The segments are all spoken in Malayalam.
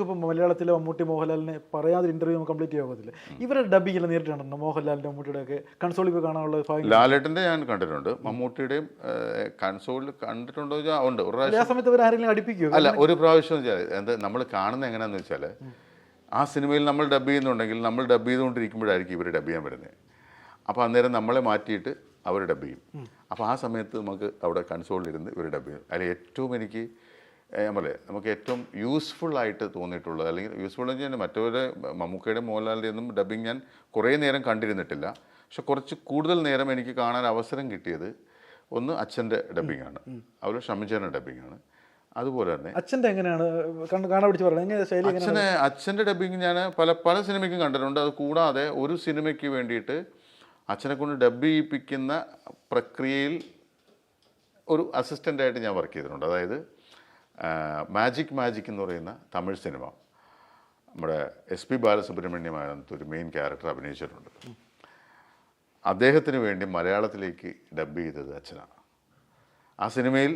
നമുക്കിപ്പോൾ മലയാളത്തിലെ മമ്മൂട്ടി മോഹൻലാലിനെ പറയാതെ ഇന്റർവ്യൂ നമുക്ക് കംപ്ലീറ്റ് ചെയ്യാൻ പറ്റില്ല ഇവരുടെ ഡബിങ് എല്ലാം നേരിട്ട് കണ്ടിട്ടുണ്ട്? മോഹൻലാലിന്റെ മമ്മൂട്ടിയുടെ ഒക്കെ കൺസോളിൽ പോയി കാണാനുള്ള ഭാഗ്യം? ലാലേട്ടന്റെ ഞാൻ കണ്ടിട്ടുണ്ട്. മമ്മൂട്ടിയുടെയും കൺസോളിൽ കണ്ടിട്ടുണ്ടോ ചോദിച്ചാൽ ഉണ്ട്. ഒരു പ്രാവശ്യം ആ സമയത്ത് അവർ ആരെങ്കിലും അടിപ്പിക്കുമോ അല്ല ഒരു പ്രാവശ്യം വെച്ചാൽ എന്താ നമ്മൾ കാണുന്നത് എങ്ങനെയാന്ന് വെച്ചാൽ ആ സിനിമയിൽ നമ്മൾ ഡബ് ചെയ്യുന്നുണ്ടെങ്കിൽ നമ്മൾ ഡബ് ചെയ്തുകൊണ്ടിരിക്കുമ്പോഴായിരിക്കും ഇവർ ഡബ് ചെയ്യാൻ വരുന്നത് അപ്പോൾ അന്നേരം നമ്മളെ മാറ്റിയിട്ട് അവർ ഡബ് ചെയ്യും. അപ്പോൾ ആ സമയത്ത് നമുക്ക് അവിടെ കൺസോളിൽ കൺസോളിലിരുന്ന് ഇവർ ഡബ് ചെയ്യും. അതിൽ ഏറ്റവും എനിക്ക് ഞാൻ പറയാം നമുക്ക് ഏറ്റവും യൂസ്ഫുൾ ആയിട്ട് തോന്നിയിട്ടുള്ളത് അല്ലെങ്കിൽ യൂസ്ഫുൾ എന്ന് വെച്ചാൽ മറ്റൊരു മമ്മൂക്കയുടെ മോഹൻലാലിന്റെ ഒന്നും ഡബിങ് ഞാൻ കുറേ നേരം കണ്ടിരുന്നിട്ടില്ല. പക്ഷെ കുറച്ച് കൂടുതൽ നേരം എനിക്ക് കാണാൻ അവസരം കിട്ടിയത് ഒന്ന് അച്ഛന്റെ ഡബിങ് ആണ്. അതുപോലെ ഷമിച്ചേന്റെ ഡബിങ് ആണ്. അതുപോലെ തന്നെ അച്ഛന്റെ എങ്ങനെയാണ്? കാണാൻ പിടിച്ച് പറയുന്നത് അച്ഛനെ അച്ഛന്റെ ഡബിങ് ഞാൻ പല പല സിനിമയ്ക്കും കണ്ടിട്ടുണ്ട്. അത് കൂടാതെ ഒരു സിനിമയ്ക്ക് വേണ്ടിയിട്ട് അച്ഛനെ കൊണ്ട് ഡബ് ചെയ്യിപ്പിക്കുന്ന പ്രക്രിയയിൽ ഒരു അസിസ്റ്റന്റായിട്ട് ഞാൻ വർക്ക് ചെയ്തിട്ടുണ്ട്. അതായത് മാജിക് മാജിക് എന്ന് പറയുന്ന തമിഴ് സിനിമ. നമ്മുടെ എസ് പി ബാലസുബ്രഹ്മണ്യമാനത്ത് ഒരു മെയിൻ ക്യാരക്ടർ അഭിനയിച്ചിട്ടുണ്ട്. അദ്ദേഹത്തിന് വേണ്ടി മലയാളത്തിലേക്ക് ഡബ് ചെയ്തത് അച്ഛനാണ്. ആ സിനിമയിൽ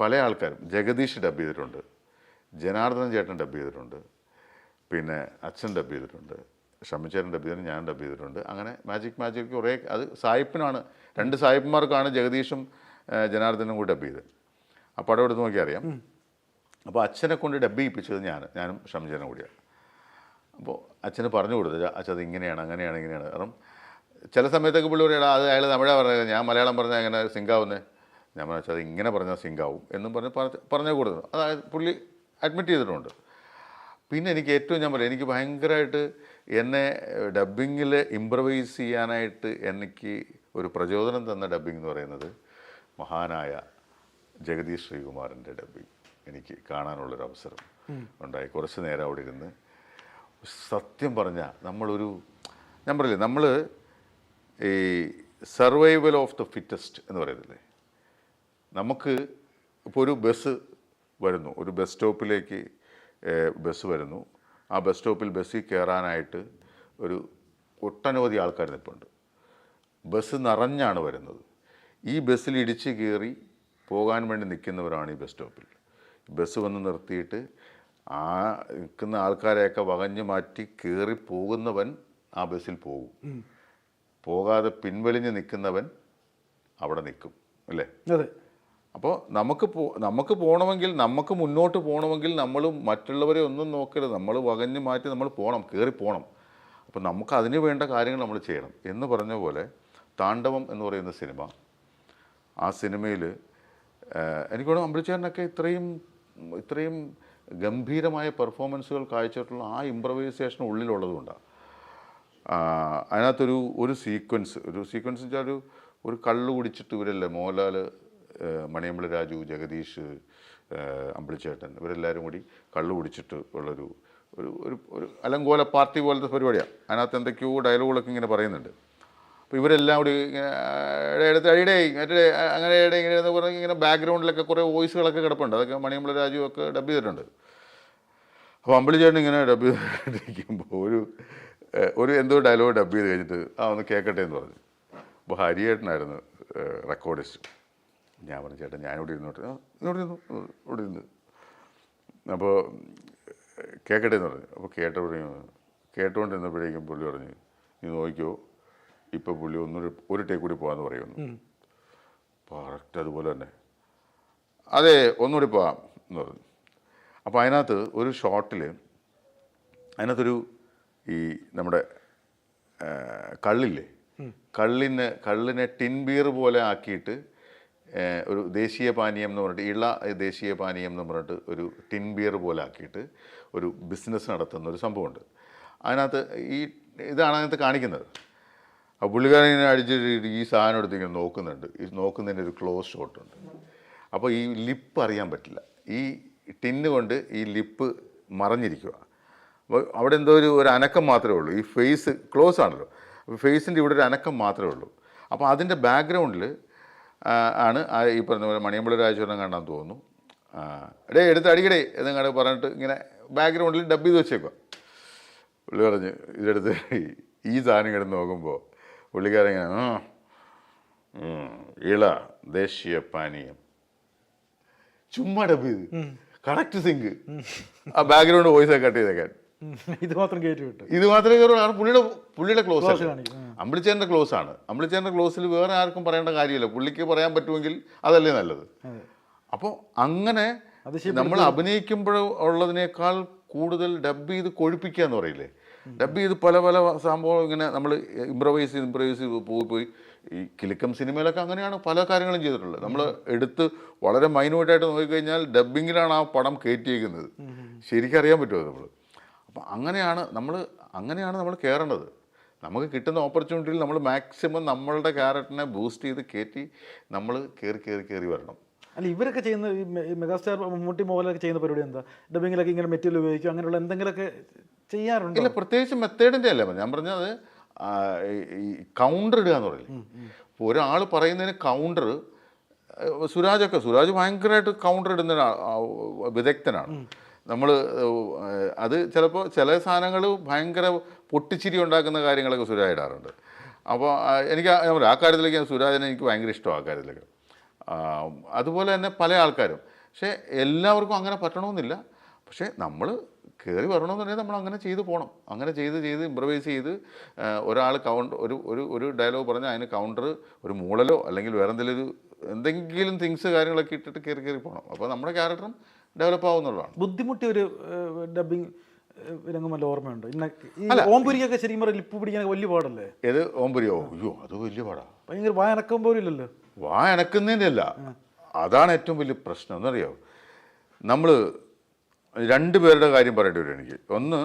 പല ആൾക്കാരും ജഗദീഷ് ഡബ് ചെയ്തിട്ടുണ്ട് ജനാർദ്ദനൻ ചേട്ടൻ ഡബ് ചെയ്തിട്ടുണ്ട് പിന്നെ അച്ഛൻ ഡബ് ചെയ്തിട്ടുണ്ട് ഷമിച്ചേരൻ ഡബ് ചെയ്തിട്ടുണ്ട് ഞാൻ ഡബ് ചെയ്തിട്ടുണ്ട്. അങ്ങനെ മാജിക് മാജിക് കുറേ അത് സായിപ്പിനാണ് രണ്ട് സായിപ്പന്മാർക്കാണ് ജഗദീഷും ജനാർദ്ദനും കൂടി ഡബ് ചെയ്തത്. ആ പടം എടുത്ത് നോക്കി അറിയാം അപ്പോൾ അച്ഛനെ കൊണ്ട് ഡബ് ചെയ്യിപ്പിച്ചത് ഞാൻ ഞാനും ഷമിച്ചേരനും കൂടിയാണ്. അപ്പോൾ അച്ഛന് പറഞ്ഞു കൊടുത്തത് അച്ഛൻ അത് ഇങ്ങനെയാണ് അങ്ങനെയാണ് ഇങ്ങനെയാണ്. കാരണം ചില സമയത്തൊക്കെ പുള്ളി പറയാം അത് അയാൾ തമിഴാണ് പറഞ്ഞത് ഞാൻ മലയാളം പറഞ്ഞാൽ എങ്ങനെ സിങ്കാവുന്നത് ഞാൻ പറഞ്ഞു "അച്ഛാ, അത് ഇങ്ങനെ പറഞ്ഞാൽ സിങ്കാവും എന്നും പറഞ്ഞ് പറഞ്ഞ് പറഞ്ഞു കൊടുത്തു അതായത് പുള്ളി അഡ്മിറ്റ് ചെയ്തിട്ടുണ്ട്. പിന്നെ എനിക്ക് ഏറ്റവും ഞാൻ പറയാം എനിക്ക് ഭയങ്കരമായിട്ട് എന്നെ ഡബ്ബിങ്ങിൽ ഇമ്പ്രവൈസ് ചെയ്യാനായിട്ട് എനിക്ക് ഒരു പ്രചോദനം തന്ന ഡബ്ബിംഗ് എന്ന് പറയുന്നത് മഹാനായ ജഗദീഷ് ശ്രീകുമാറിന്റെ ഡബ്ബിംഗ് എനിക്ക് കാണാനുള്ളൊരു അവസരം ഉണ്ടായി. കുറച്ച് നേരം അവിടെ ഇരുന്ന് സത്യം പറഞ്ഞാൽ നമ്മളൊരു ഞാൻ പറയില്ലേ നമ്മൾ ഈ സർവൈവൽ ഓഫ് ദ ഫിറ്റസ്റ്റ് എന്ന് പറയുന്നില്ലേ നമുക്ക് ഇപ്പോൾ ഒരു ബസ് വരുന്നു ഒരു ബസ് സ്റ്റോപ്പിലേക്ക് ബസ് വരുന്നു. ആ ബസ് സ്റ്റോപ്പിൽ ബസ്സിൽ കയറാനായിട്ട് ഒരു ഒട്ടനവധി ആൾക്കാർ നിൽപ്പുണ്ട്. ബസ് നിറഞ്ഞാണ് വരുന്നത്. ഈ ബസ്സിൽ ഇടിച്ച് കയറി പോകാൻ വേണ്ടി നിൽക്കുന്നവരാണ് ഈ ബസ് സ്റ്റോപ്പിൽ. ബസ് വന്ന് നിർത്തിയിട്ട് ആ നിൽക്കുന്ന ആൾക്കാരെയൊക്കെ വകഞ്ഞു മാറ്റി കയറി പോകുന്നവൻ ആ ബസ്സിൽ പോകും. പോകാതെ പിൻവലിഞ്ഞ് നിൽക്കുന്നവൻ അവിടെ നിൽക്കും അല്ലേ? അതെ. അപ്പോൾ നമുക്ക് പോ നമുക്ക് പോകണമെങ്കിൽ നമുക്ക് മുന്നോട്ട് പോകണമെങ്കിൽ നമ്മൾ മറ്റുള്ളവരെ ഒന്നും നോക്കരുത്. നമ്മൾ വകഞ്ഞ് മാറ്റി നമ്മൾ പോകണം കയറി പോകണം. അപ്പോൾ നമുക്ക് അതിന് വേണ്ട കാര്യങ്ങൾ നമ്മൾ ചെയ്യണം. എന്ന് പറഞ്ഞ പോലെ താണ്ഡവം എന്ന് പറയുന്ന സിനിമ ആ സിനിമയിൽ എനിക്ക് തോന്നുന്നു അമ്പിളിച്ചേരനൊക്കെ ഇത്രയും ഇത്രയും ഗംഭീരമായ പെർഫോമൻസുകൾ കാഴ്ചയിട്ടുള്ള ആ ഇമ്പ്രവൈസേഷൻ ഉള്ളിലുള്ളതുകൊണ്ടാണ് അതിനകത്തൊരു ഒരു സീക്വൻസ് ഒരു സീക്വൻസ് വെച്ചാൽ ഒരു ഒരു കള്ള് കുടിച്ചിട്ട് ഇവരല്ലേ മോഹൻലാൽ മണിയമ്പള രാജു ജഗദീഷ് അമ്പളിച്ചേട്ടൻ ഇവരെല്ലാവരും കൂടി കള്ള് കുടിച്ചിട്ട് ഉള്ളൊരു ഒരു ഒരു അലങ്കോല പാർട്ടി പോലത്തെ പരിപാടിയാണ് അതിനകത്ത് എന്തൊക്കെയോ ഡയലോഗുകളൊക്കെ ഇങ്ങനെ പറയുന്നുണ്ട്. അപ്പോൾ ഇവരെല്ലാം കൂടി ഇങ്ങനെ "എടേ, എടുത്ത് അടിയുടെ മറ്റേ അങ്ങനെ ഇങ്ങനെ എന്ന് പറഞ്ഞ് ഇങ്ങനെ ബാക്ക്ഗ്രൗണ്ടിലൊക്കെ കുറേ വോയിസുകളൊക്കെ കിടപ്പുണ്ട്. അതൊക്കെ മണിയമ്പള രാജു ഒക്കെ ഡബ് ചെയ്തിട്ടുണ്ട്. അപ്പോൾ അമ്പിളി ചേട്ടൻ ഇങ്ങനെ ഡബ് ചെയ്തിരിക്കുമ്പോൾ ഒരു ഒരു എന്തോ ഡയലോഗ് ഡബ് ചെയ്ത് കഴിഞ്ഞിട്ട് ആ ഒന്ന് കേൾക്കട്ടെ എന്ന് പറഞ്ഞു. അപ്പോൾ ഹരിയേട്ടനായിരുന്നു റെക്കോർഡിസ്റ്റ് ഞാൻ പറഞ്ഞു ചേട്ടൻ ഞാനിവിടെ ഇരുന്നോട്ട്. "ആ, ഇവിടെ ഇരുന്നു ഇവിടെ ഇരുന്ന്. അപ്പോൾ കേൾക്കട്ടെ എന്ന് പറഞ്ഞു. അപ്പോൾ കേട്ടപ്പോഴേക്കും കേട്ടുകൊണ്ടിരുന്നപ്പോഴേക്കും പുള്ളി പറഞ്ഞു നീ നോക്കിയോ ഇപ്പോൾ പുള്ളി ഒന്ന് ഒരു ടേക്ക് കൂടി പോകാമെന്ന് പറയുന്നു. കറക്റ്റ് അതുപോലെ തന്നെ. അതെ ഒന്നുകൂടി പോവാം എന്ന് പറഞ്ഞു. അപ്പോൾ അതിനകത്ത് ഒരു ഷോട്ടിൽ അതിനകത്തൊരു ഈ നമ്മുടെ കള്ളില്ലേ? കള്ളിന് കള്ളിനെ ടിൻ ബിയർ പോലെ ആക്കിയിട്ട് ഒരു ദേശീയ പാനീയം എന്ന് പറഞ്ഞിട്ട് ഇള ദേശീയ പാനീയം എന്ന് പറഞ്ഞിട്ട് ഒരു ടിൻ ബിയർ പോലെ ആക്കിയിട്ട് ഒരു ബിസിനസ് നടത്തുന്ന ഒരു സംഭവമുണ്ട്. അതിനകത്ത് ഈ ഇതാണ് അതിനകത്ത് കാണിക്കുന്നത്. ആ പുള്ളിക്കാരൻ ഇങ്ങനെ അടിച്ചിട്ട് ഈ സാധനം എടുത്ത് ഇങ്ങനെ നോക്കുന്നുണ്ട്. ഈ നോക്കുന്നതിന്റെ ഒരു ക്ലോസ് ഷോട്ടുണ്ട് അപ്പോൾ ഈ ലിപ്പ് അറിയാൻ പറ്റില്ല. ഈ ടിന്ന് കൊണ്ട് ഈ ലിപ്പ് മറഞ്ഞിരിക്കുക. അപ്പോൾ അവിടെ എന്തോ ഒരു ഒരു അനക്കം മാത്രമേ ഉള്ളൂ. ഈ ഫേസ് ക്ലോസ് ആണല്ലോ. അപ്പോൾ ഫേസിന്റെ ഇവിടെ ഒരു അനക്കം മാത്രമേ ഉള്ളൂ. അപ്പോൾ അതിന്റെ ബാക്ക്ഗ്രൗണ്ടിൽ ആണ് ഈ പറഞ്ഞ പോലെ മണിയമ്പള രാജചൂരണം കണ്ടാൻ തോന്നുന്നു. എടേ എടുത്ത് അടിക്കടേ എന്നങ്ങോട്ട് പറഞ്ഞിട്ട് ഇങ്ങനെ ബാക്ക്ഗ്രൗണ്ടിൽ ഡബ് ചെയ്ത് വെച്ചേക്കുക പുള്ളി പറഞ്ഞ് ഇതെടുത്ത് ഈ സാധനം കിടന്ന് നോക്കുമ്പോൾ പുള്ളിക്കാരൻ ഇങ്ങനെ "ആ, ഉം, ഇള ദേശീയ പാനീയം. ചുമ്മാ ഡബ് ചെയ്ത്. കറക്റ്റ് സിങ്ക് ആ ബാക്ക്ഗ്രൗണ്ട് വോയിസ് കട്ട്. ചെയ്തേക്കാൻ ഇത് മാത്രം കയറ്റി വിട്ടു. ഇത് മാത്രമേ കയറുള്ളൂ പുള്ളിയുടെ പുള്ളിയുടെ ക്ലോസ് അമ്പിളിച്ചേന്റെ ക്ലോസ് ആണ്. അമ്പിളിച്ചേന്റെ ക്ലോസിൽ വേറെ ആർക്കും പറയേണ്ട കാര്യമില്ല. പുള്ളിക്ക് പറയാൻ പറ്റുമെങ്കിൽ അതല്ലേ നല്ലത്. അപ്പോൾ അങ്ങനെ നമ്മൾ അഭിനയിക്കുമ്പോൾ ഉള്ളതിനേക്കാൾ കൂടുതൽ ഡബ് ചെയ്ത് കൊഴുപ്പിക്കുക എന്ന് പറയില്ലേ? ഡബ് ചെയ്ത് പല പല സംഭവം ഇങ്ങനെ നമ്മൾ ഇമ്പ്രവൈസ് ചെയ്ത് ഇമ്പ്രവൈസ് ചെയ്ത് പോയി പോയി. ഈ കിലുക്കം സിനിമയിലൊക്കെ അങ്ങനെയാണ് പല കാര്യങ്ങളും ചെയ്തിട്ടുള്ളത്. നമ്മൾ എടുത്ത് വളരെ മൈന്യൂട്ടായിട്ട് നോക്കിക്കഴിഞ്ഞാൽ ഡബിങ്ങിലാണ് ആ പടം കയറ്റിയേക്കുന്നത്. ശരിക്കും അറിയാൻ പറ്റുമോ നമ്മൾ അപ്പം അങ്ങനെയാണ് നമ്മൾ അങ്ങനെയാണ് നമ്മൾ കയറേണ്ടത് നമുക്ക് കിട്ടുന്ന ഓപ്പർച്യൂണിറ്റിയിൽ നമ്മൾ മാക്സിമം നമ്മളുടെ ക്യാരക്ടറിനെ ബൂസ്റ്റ് ചെയ്ത് കയറ്റി നമ്മൾ കയറി കയറി കയറി വരണം. അല്ല ഇവരൊക്കെ ചെയ്യുന്ന ഈ മെഗാസ്റ്റാർ മമ്മൂട്ടി മോഹൻലാലൊക്കെ ചെയ്യുന്ന പരിപാടി എന്താ? ഡബിങ്ങിലൊക്കെ ഇങ്ങനെ മെറ്റീരിയൽ ഉപയോഗിക്കും അങ്ങനെയുള്ള എന്തെങ്കിലുമൊക്കെ ചെയ്യാറുണ്ടോ? ഇല്ല പ്രത്യേകിച്ച് മെത്തേഡിന്റെ അല്ല. ഞാൻ പറഞ്ഞത് അത് ഈ- കൗണ്ടർ ഇടുക എന്ന് പറയില്ലേ? ഇപ്പോൾ ഒരാൾ പറയുന്നതിന് കൗണ്ടർ സുരാജൊക്കെ സുരാജ് ഭയങ്കരമായിട്ട് കൗണ്ടർ ഇടുന്ന വിദഗ്ധനാണ്. നമ്മൾ അത് ചിലപ്പോൾ ചില സാധനങ്ങൾ ഭയങ്കര പൊട്ടിച്ചിരി ഉണ്ടാക്കുന്ന കാര്യങ്ങളൊക്കെ സുരാജ് ഇടാറുണ്ട്. അപ്പോൾ എനിക്ക് ആ- കാര്യത്തിലേക്ക് ഞാൻ സുരാജിനെ എനിക്ക് ഭയങ്കര ഇഷ്ടമാണ് ആ കാര്യത്തിലേക്ക്. അതുപോലെ തന്നെ പല ആൾക്കാരും. പക്ഷേ എല്ലാവർക്കും അങ്ങനെ പറ്റണമെന്നില്ല. പക്ഷേ നമ്മൾ കയറി വരണമെന്നുണ്ടെങ്കിൽ നമ്മൾ അങ്ങനെ ചെയ്ത് പോകണം. അങ്ങനെ ചെയ്ത് ചെയ്ത് ഇമ്പ്രവൈസ് ചെയ്ത് ഒരാൾ കൗണ്ട് ഒരു ഒരു ഒരു ഡയലോഗ് പറഞ്ഞാൽ അതിന് കൗണ്ടർ ഒരു മൂളലോ അല്ലെങ്കിൽ വേറെ എന്തെങ്കിലും ഒരു എന്തെങ്കിലും തിങ്സ് കാര്യങ്ങളൊക്കെ ഇട്ടിട്ട് കയറി കയറി പോകണം. അപ്പോൾ നമ്മുടെ ക്യാരക്ടറും ഡെവലപ്പ് ആവുന്നുള്ളതാണ് ബുദ്ധിമുട്ടി ഒരു ഡബിങ് രംഗം വല്ല ഓർമ്മയുണ്ടോ? ഇന്ന ഓംപുരിക്കൊക്കെ ശരിക്കും പറഞ്ഞാൽ ലിപ്പ് പിടിക്കാൻ വലിയ പാടല്ലേ? ഏത്? ഓംപുരിയോ അയ്യോ അത് വലിയ പാടാ. ഭയങ്കര വായനക്കം പോലും ഇല്ലല്ലോ. വായ അനക്കുന്നതിന്റെ അല്ല. അതാണ് ഏറ്റവും വലിയ പ്രശ്നം. എന്നറിയാവോ നമ്മൾ രണ്ട് പേരുടെ കാര്യം പറയേണ്ടി വരും എനിക്ക്. ഒന്ന്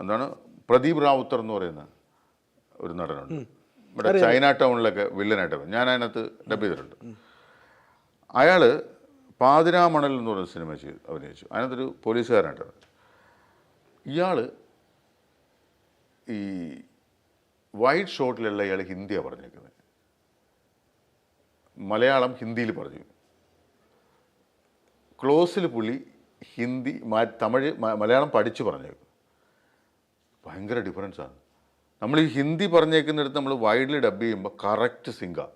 എന്താണ് പ്രദീപ് റാവുത്തർ എന്ന് പറയുന്ന ഒരു നടനുണ്ട്. ഇവിടെ ചൈന ടൗണിലൊക്കെ വില്ലനായിട്ട് ഞാൻ അതിനകത്ത് ഡബ് ചെയ്തിട്ടുണ്ട്. അയാൾ പാതിരാമണൽ എന്ന് പറയുന്ന സിനിമ ചെയ്തു അഭിനയിച്ചു. അതിനകത്തൊരു പോലീസുകാരനായിട്ടാണ് ഇയാൾ ഈ വൈറ്റ് ഷോട്ടിലുള്ള ഇയാൾ ഹിന്ദിയാണ് പറഞ്ഞേക്കുന്നത്. മലയാളം ഹിന്ദിയിൽ പറഞ്ഞു. ക്ലോസിൽ പുള്ളി ഹിന്ദി തമിഴ് മലയാളം പഠിച്ചു പറഞ്ഞേക്കും. ഭയങ്കര ഡിഫറൻസാണ് നമ്മൾ ഈ ഹിന്ദി പറഞ്ഞേക്കുന്നിടത്ത് നമ്മൾ വൈഡ്ലി ഡബ് ചെയ്യുമ്പോൾ കറക്റ്റ് സിങ്കാണ്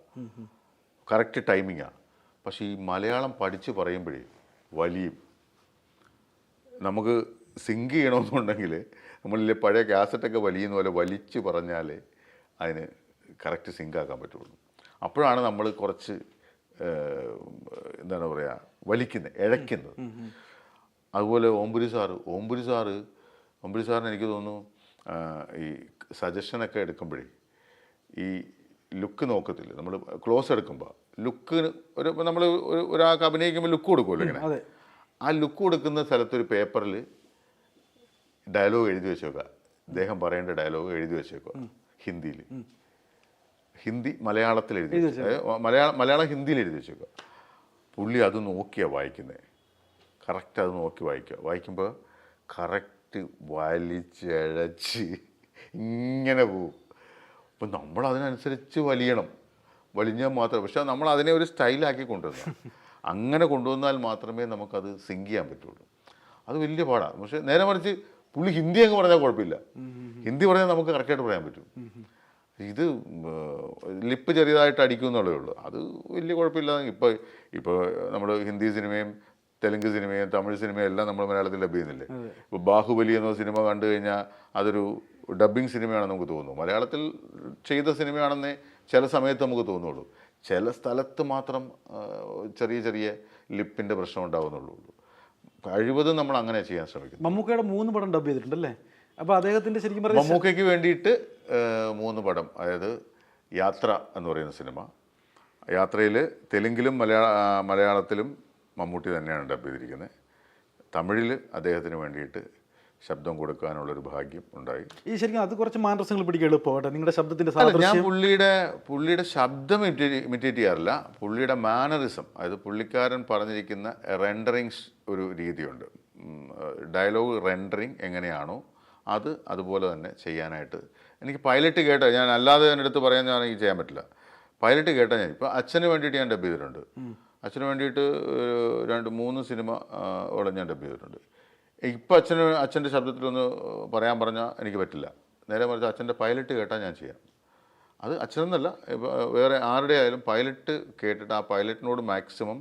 കറക്റ്റ് ടൈമിങ്ങാണ് പക്ഷേ ഈ മലയാളം പഠിച്ച് പറയുമ്പോഴേ വലിയും. നമുക്ക് സിങ്ക് ചെയ്യണമെന്നുണ്ടെങ്കിൽ നമ്മളിലെ പഴയ കാസറ്റൊക്കെ വലിയുന്ന പോലെ വലിച്ച് പറഞ്ഞാലേ അതിന് കറക്റ്റ് സിങ്ക് ആക്കാൻ പറ്റുള്ളൂ. അപ്പോഴാണ് നമ്മൾ കുറച്ച് എന്താണ് പറയുക വലിക്കുന്നത് ഇഴയ്ക്കുന്നത്. അതുപോലെ ഓംപുരി സാറ് ഓംപുരി സാറ് ഓംപുരി സാറിന് എനിക്ക് തോന്നുന്നു ഈ സജഷനൊക്കെ എടുക്കുമ്പോഴേ ഈ ലുക്ക് നോക്കത്തില്ല. നമ്മൾ ക്ലോസ് എടുക്കുമ്പോൾ ലുക്ക് ഒരു നമ്മൾ ഒരു ഒരാൾക്ക് അഭിനയിക്കുമ്പോൾ ലുക്ക് കൊടുക്കുമല്ലോ ഇങ്ങനെ. ആ ലുക്ക് കൊടുക്കുന്ന സ്ഥലത്തൊരു പേപ്പറിൽ ഡയലോഗ് എഴുതി വെച്ചേക്കുക അദ്ദേഹം പറയേണ്ട ഡയലോഗ് എഴുതി വെച്ചേക്കുക ഹിന്ദിയിൽ ഹിന്ദി മലയാളത്തിൽ എഴുതി മലയാളം മലയാളം ഹിന്ദിയിൽ എഴുതി വെച്ചേക്കുക പുള്ളി അത് നോക്കിയാണ് വായിക്കുന്നത് കറക്റ്റ് അത് നോക്കി വായിക്കുക. വായിക്കുമ്പോൾ കറക്റ്റ് വലിച്ചഴച്ച് ഇങ്ങനെ പോവും. അപ്പം നമ്മൾ അതിനനുസരിച്ച് വലിയണം. വലിഞ്ഞാൽ മാത്രം. പക്ഷെ നമ്മൾ അതിനെ ഒരു സ്റ്റൈലാക്കി കൊണ്ടുവരണം അങ്ങനെ കൊണ്ടുവന്നാൽ മാത്രമേ നമുക്കത് സിങ്ക് ചെയ്യാൻ പറ്റുള്ളൂ. അത് വലിയ പാടാണ് പക്ഷേ നേരെ മറിച്ച് പുള്ളി ഹിന്ദി അങ്ങ് പറഞ്ഞാൽ കുഴപ്പമില്ല. ഹിന്ദി പറഞ്ഞാൽ നമുക്ക് കറക്റ്റായിട്ട് പറയാൻ പറ്റും. ഇത് ലിപ്പ് ചെറിയതായിട്ട് അടിക്കും എന്നുള്ളതേ ഉള്ളൂ. അത് വലിയ കുഴപ്പമില്ല. ഇപ്പോൾ ഇപ്പോൾ നമ്മൾ ഹിന്ദി സിനിമയും തെലുങ്ക് സിനിമയും തമിഴ് സിനിമയും എല്ലാം നമ്മൾ മലയാളത്തിൽ ഡബ് ചെയ്യുന്നില്ലേ? ഇപ്പോൾ ബാഹുബലി എന്ന സിനിമ കണ്ടു കഴിഞ്ഞാൽ അതൊരു ഡബ്ബിംഗ് സിനിമയാണെന്ന് നമുക്ക് തോന്നുന്നു. മലയാളത്തിൽ ചെയ്ത സിനിമയാണെന്നേ ചില സമയത്ത് നമുക്ക് തോന്നുള്ളൂ. ചില സ്ഥലത്ത് മാത്രം ചെറിയ ചെറിയ ലിപ്പിന്റെ പ്രശ്നം ഉണ്ടാകുന്നുള്ളൂ കഴിവതും നമ്മൾ അങ്ങനെ ചെയ്യാൻ ശ്രമിക്കുന്നു. മമ്മൂക്കയുടെ മൂന്ന് പടം ഡബ് ചെയ്തിട്ടുണ്ടല്ലേ? അപ്പോൾ അദ്ദേഹത്തിന്റെ ശരിക്കും പറഞ്ഞാൽ മമ്മൂക്കയ്ക്ക് വേണ്ടിയിട്ട് മൂന്ന് പടം. അതായത് യാത്ര എന്ന് പറയുന്ന സിനിമ. യാത്രയിൽ തെലുങ്കിലും മലയാള മലയാളത്തിലും മമ്മൂട്ടി തന്നെയാണ് ഡബ് ചെയ്തിരിക്കുന്നത്. തമിഴിൽ അദ്ദേഹത്തിന് വേണ്ടിയിട്ട് ശബ്ദം കൊടുക്കാനുള്ളൊരു ഭാഗ്യം ഉണ്ടായി. ഈ ശരിക്കും അത് കുറച്ച് മാനസങ്ങൾ പിടിക്കുക എളുപ്പമാട്ടെ നിങ്ങളുടെ ശബ്ദത്തിന്റെ ഞാൻ പുള്ളിയുടെ പുള്ളിയുടെ ശബ്ദം ഇമിറ്റേറ്റ് ചെയ്യാറില്ല. പുള്ളിയുടെ മാനറിസം അതായത് പുള്ളിക്കാരൻ പറഞ്ഞിരിക്കുന്ന റെൻഡറിങ്സ് ഒരു രീതിയുണ്ട്. ഡയലോഗ് റെൻഡറിങ് എങ്ങനെയാണോ അത് അതുപോലെ തന്നെ ചെയ്യാനായിട്ട്. എനിക്ക് പൈലറ്റ് കേട്ട ഞാൻ അല്ലാതെ എന്റെ അടുത്ത് പറയാൻ ഞാൻ എനിക്ക് ചെയ്യാൻ പറ്റില്ല. പൈലറ്റ് കേട്ടാൽ ഞാൻ. ഇപ്പോൾ അച്ഛന് വേണ്ടിയിട്ട് ഞാൻ ഡബ് ചെയ്തിട്ടുണ്ട്. അച്ഛന് വേണ്ടിയിട്ട് രണ്ട് മൂന്ന് സിനിമ ഓളം ഞാൻ ഡബ് ചെയ്തിട്ടുണ്ട്. ഇപ്പം അച്ഛന് അച്ഛന്റെ ശബ്ദത്തിലൊന്ന് പറയാൻ പറഞ്ഞാൽ എനിക്ക് പറ്റില്ല. നേരെ മറിച്ച് അച്ഛന്റെ പൈലറ്റ് കേട്ടാൽ ഞാൻ ചെയ്യാം. അത് അച്ഛനെന്നല്ല ഇപ്പോൾ വേറെ ആരുടെ ആയാലും പൈലറ്റ് കേട്ടിട്ട് ആ പൈലറ്റിനോട് മാക്സിമം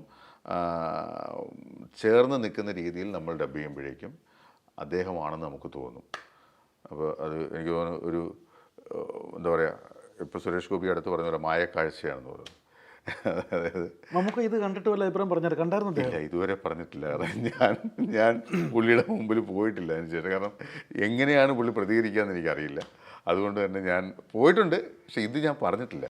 ചേർന്ന് നിൽക്കുന്ന രീതിയിൽ നമ്മൾ ഡബ് ചെയ്യുമ്പോഴേക്കും അദ്ദേഹമാണെന്ന് നമുക്ക് തോന്നും. അപ്പോൾ അത് എനിക്ക് തോന്നുന്നു ഒരു എന്താ പറയുക ഇപ്പോൾ സുരേഷ് ഗോപി അടുത്ത് പറഞ്ഞ പോലെ മായക്കാഴ്ചയാണെന്ന് തോന്നുന്നു. അതായത് നമുക്ക് ഇത് കണ്ടിട്ട് വല്ല അഭിപ്രായം പറഞ്ഞാൽ കണ്ടായിരുന്നു അദ്ദേഹം? ഇല്ല ഇതുവരെ പറഞ്ഞിട്ടില്ല. അതായത് ഞാൻ ഞാൻ പുള്ളിയുടെ മുമ്പിൽ പോയിട്ടില്ല അതിന് ശേഷം കാരണം എങ്ങനെയാണ് പുള്ളി പ്രതികരിക്കുക എന്ന് എനിക്കറിയില്ല. അതുകൊണ്ട് തന്നെ ഞാൻ പോയിട്ടുണ്ട് പക്ഷെ ഇത് ഞാൻ പറഞ്ഞിട്ടില്ല.